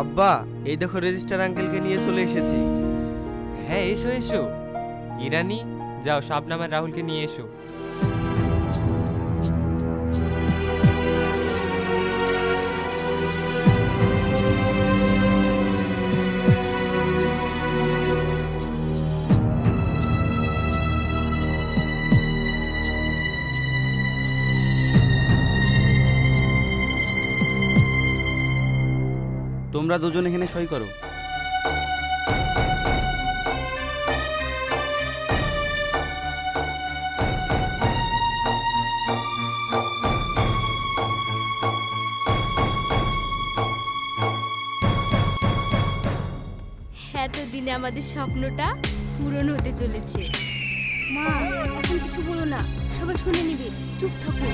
আব্বা, এই দেখো রেজিস্টার আঙ্কেলকে নিয়ে চলে এসেছি। হ্যাঁ এসো এসো। ইরানি, যাও শাবনামের রাহুলকে নিয়ে এসো। তোমরা দুজন এখানে সই করো। এতদিনে আমাদের স্বপ্নটা পূরণ হতে চলেছে। মা, এখন কিছু বলো না। সবাই শুনে নিবে। চুপ থাকো।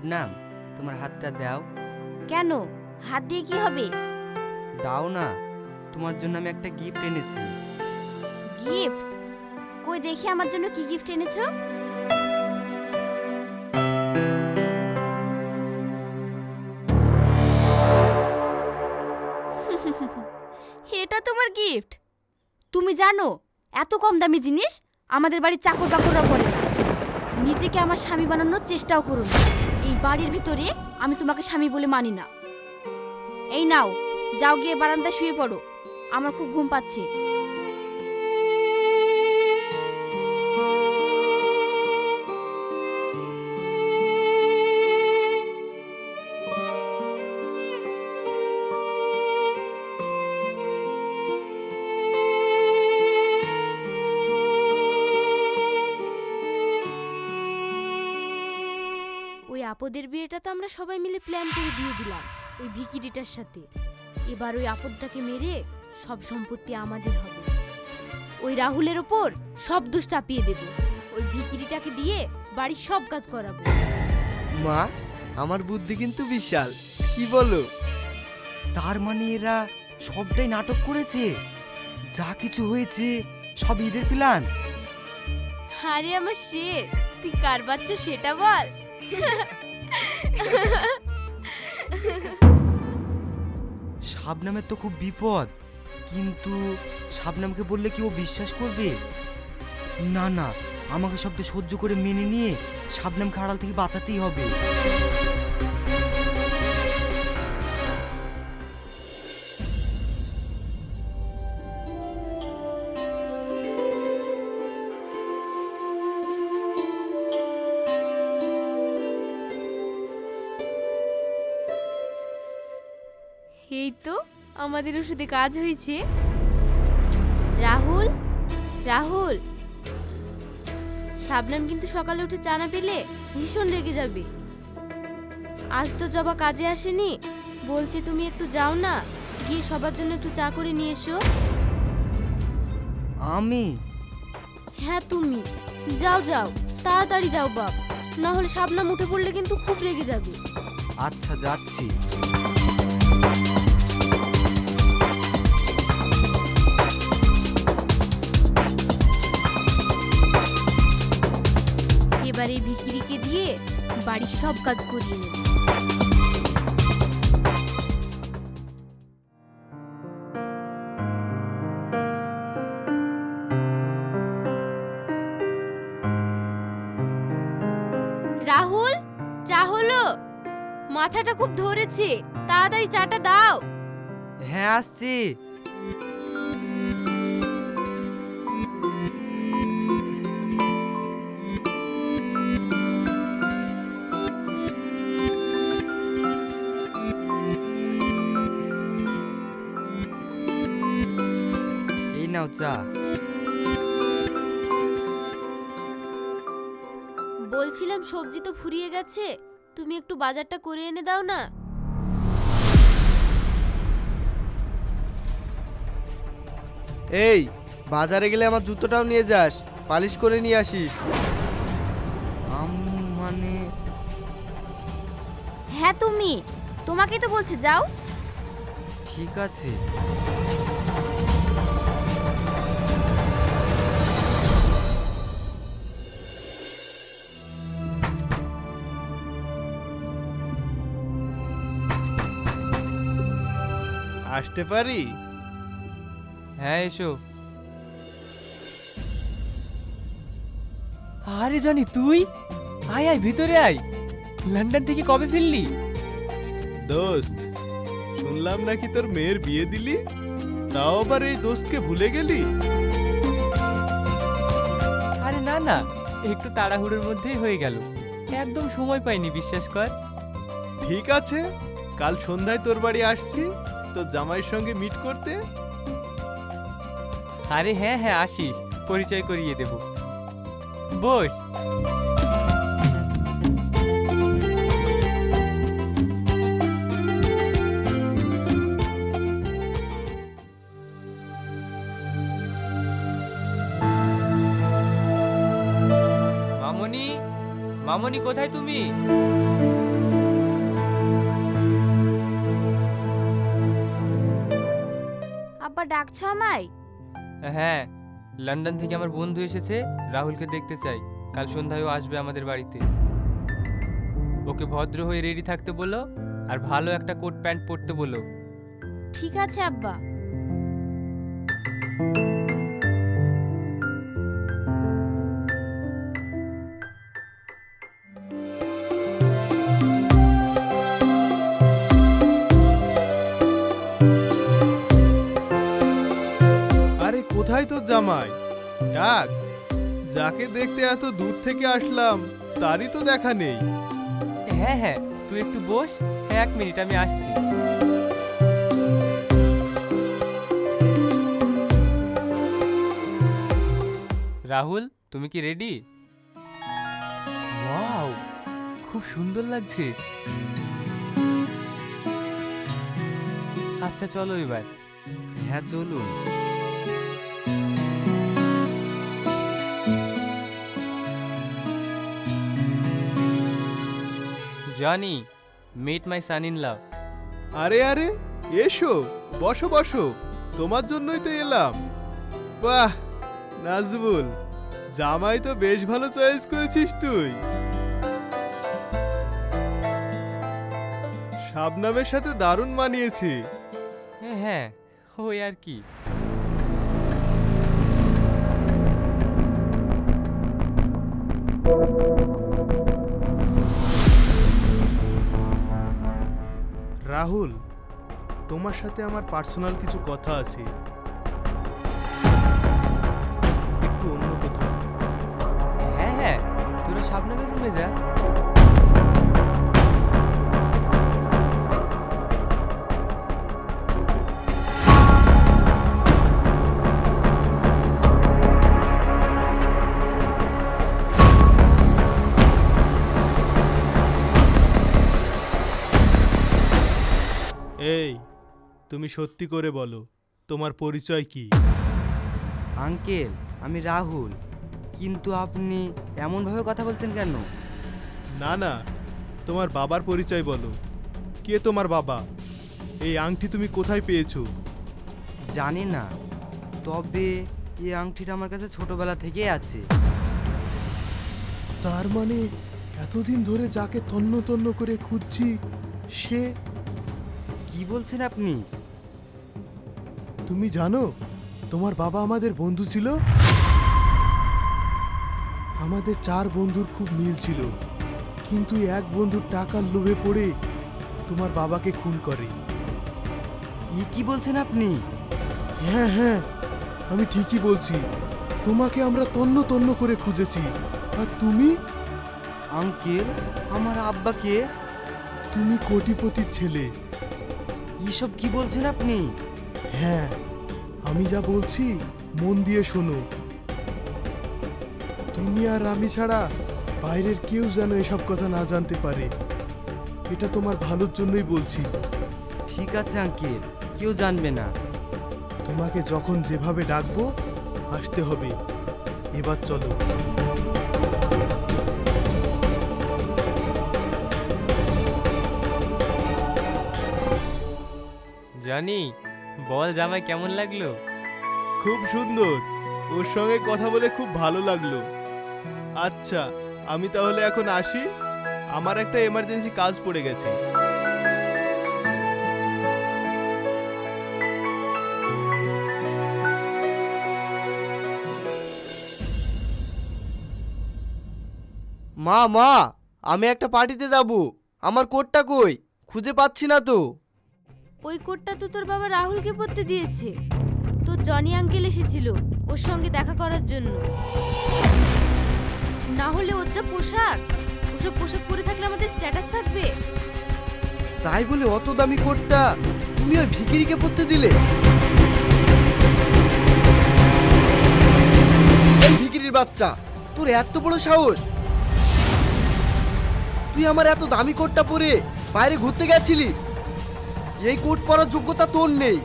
শাবনাম তোমার হাতটা দাও। কেন? হাত দিয়ে কি হবে? দাও না। তোমার জন্য আমি একটা গিফট এনেছি। গিফট কই দেখি আমার জন্য কি গিফট এনেছো? এটা তোমার গিফট তুমি জানো এত কম দামি জিনিস আমাদের বাড়ির চাকর বাকররা পরে না। নিজেকে আমার স্বামী বানানোর চেষ্টাও করুন। এই বাড়ির ভিতরে আমি তোমাকে স্বামী বলে মানি না। এই নাও, যাও গিয়ে বারান্দায় শুয়ে পড়ো। আমার খুব ঘুম পাচ্ছে। ওই আপদের বিয়েটা তো আমরা সবাই মিলে প্ল্যান করে দিয়ে দিলাম ওই ভিকিরিটার সাথে। এবার ওই আপদটাকে মেরে সব সম্পত্তি আমাদের হবে। ওই রাহুলের ওপর সব দোষ চাপিয়ে দেব। ওই ভিকিরিটাকে দিয়ে বাড়ির সব কাজ করাবো। মা আমার বুদ্ধি কিন্তু বিশাল। কি বলো? তার মানে এরা সবটাই নাটক করেছে। যা কিছু হয়েছে সব ঈদের প্ল্যান আরে আমার শের তুই কার বাচ্চা সেটা বল। শাবনামের তো খুব বিপদ। কিন্তু শাবনামকে বললে কি ও বিশ্বাস করবে? না না, আমাকে সবটা সহ্য করে মেনে নিয়ে শাবনামকে আড়াল থেকে বাঁচাতেই হবে। আমাদের ওষুধে কাজ হয়েছে। রাহুল? রাহুল? শাবনাম কিন্তু সকালে উঠে চা না পেলে ভীষণ রেগে যাবে। আজ তো জবা কাজে আসেনি। বলছি তুমি একটু যাও না গিয়ে সবার জন্য একটু চা করে নিয়ে এসো। আমি? হ্যাঁ তুমি। যাও যাও। তাড়াতাড়ি যাও বাপ। না হলে শাবনাম উঠে পড়লে কিন্তু খুব রেগে যাবে। আচ্ছা যাচ্ছি। সব কাজ করিয়ে নেব। রাহুল, চা হলো? মাথাটা খুব ধরেছে। তাড়াতাড়ি চাটা দাও। হ্যাঁ আসছি। নাও চা বলছিলাম সবজি তো ফুরিয়ে গেছে তুমি একটু বাজারটা করে এনে দাও না। এই বাজারে গেলে আমার জুতোটাও নিয়ে যাস পালিশ করে নিয়ে আসিস। আমি মানে হ্যাঁ তুমি তোমাকেই তো বলছে যাও। ঠিক আছে। আসতে পারি? হ্যাঁ এসো। আরে জানি তুই? আয় আয় ভিতরে আয়। লন্ডন থেকে কবে ফিরলি? দোস্ত শুনলাম নাকি তোর মেয়ের বিয়ে দিলি? তাও আবার এই দোস্তকে ভুলে গেলি? আরে না না একটু তাড়াহুড়োর মধ্যেই হয়ে গেল। একদম সময় পাইনি বিশ্বাস কর। ঠিক আছে কাল সন্ধ্যায় তোর বাড়ি আসছি। তোর জামাইয়ের সঙ্গে মিট করতে? আরে হ্যাঁ হ্যাঁ আসিস। পরিচয় করিয়ে দেব। বস। মামনি মামনি, কোথায় তুমি? ডাকছো আমায়? হ্যাঁ লন্ডন থেকে আমার বন্ধু এসেছে রাহুলকে দেখতে চাই। কাল সন্ধ্যায় ও আসবে আমাদের বাড়িতে। ওকে ভদ্র হয়ে রেডি থাকতে বলো আর ভালো একটা কোট প্যান্ট পরতে বলো। ঠিক আছে আব্বা। ডাক যাকে দেখতে এত দূর থেকে আসলাম তারই তো দেখা নেই। হ্যাঁ হ্যাঁ তুই একটু বস হ্যাঁ এক মিনিট আমি আসছি। রাহুল তুমি কি রেডি? ওয়াও খুব সুন্দর লাগছে। আচ্ছা চলো এবার। হ্যাঁ চলুন। Johnny meet my son in love আরে আরে এসো বসো বসো তোমার জন্যই তো এলাম। বাহ নাজবুল জামাই তো বেশ ভালো চয়েস করেছিস তুই। শাবনামের সাথে দারুণ মানিয়েছে। হ্যাঁ হ্যাঁ ওই আর কি। রাহুল, তোমার সাথে আমার পার্সোনাল কিছু কথা আছে। একটু অন্য কোথাও। হ্যাঁ হ্যাঁ তোরা সাবনামের রুমে যা। তুমি সত্যি করে বলো তোমার পরিচয় কি? আঙ্কেল আমি রাহুল। কিন্তু আপনি এমনভাবে কথা বলছেন কেন? না না তোমার বাবার পরিচয় বলো। কে তোমার বাবা? এই আংটি তুমি কোথায় পেয়েছ? জানি না তবে এই আংটিটা আমার কাছে ছোটবেলা থেকেই আছে। তার মানে এতদিন ধরে যাকে তন্ন তন্ন করে খুঁজছি সে কি বলছেন আপনি? তুমি জানো তোমার বাবা আমাদের বন্ধু ছিল? আমাদের চার বন্ধুর খুব মিল ছিল কিন্তু এক বন্ধুর টাকার লোভে পড়ে তোমার বাবাকে খুন করে। ই কি বলছেন আপনি? হ্যাঁ হ্যাঁ আমি ঠিকই বলছি। তোমাকে আমরা তন্ন তন্ন করে খুঁজেছি। আর তুমি? আঙ্কেল আমার আব্বাকে? তুমি কোটিপতির ছেলে। এসব কি বলছেন আপনি? হ্যাঁ আমি যা বলছি মন দিয়ে শোনো। তুমি আর আমি ছাড়া বাইরের কেউ যেন এসব কথা না জানতে পারে। এটা তোমার ভালোর জন্যই বলছি। ঠিক আছে আঙ্কেল। কেউ জানবে না। তোমাকে যখন যেভাবে ডাকবো আসতে হবে। এবার চলো। জানি বল জামাই কেমন লাগল? খুব সুন্দর। ওর সঙ্গে কথা বলে খুব ভালো লাগল। আচ্ছা আমি তাহলে এখন আসি। আমার একটা এমার্জেন্সি কাজ পড়ে গেছে। মা মা আমি একটা পার্টিতে যাব। আমার কোটটা কই? খুঁজে পাচ্ছি না তো। ওই কোটটা তো তোর বাবা রাহুলকে পরতে দিয়েছে। তোর জনি আঙ্কেল এসেছিল ওর সঙ্গে দেখা করার জন্য। না হলে ওর যা পোশাক, ওসব পোশাক পরে থাকলে আমাদের স্ট্যাটাস থাকবে। তাই বলে অত দামি কোটটা তুমি ওই ভিকিরিকে পরতে দিলে? ভিকিরির বাচ্চা, তোর এত বড় সাহস? তুই আমার এত দামি কোটটা পরে বাইরে ঘুরতে গেছিলি? এই কোট পরার যোগ্যতা তোর নেই।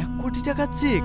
এক কোটি টাকার চেক?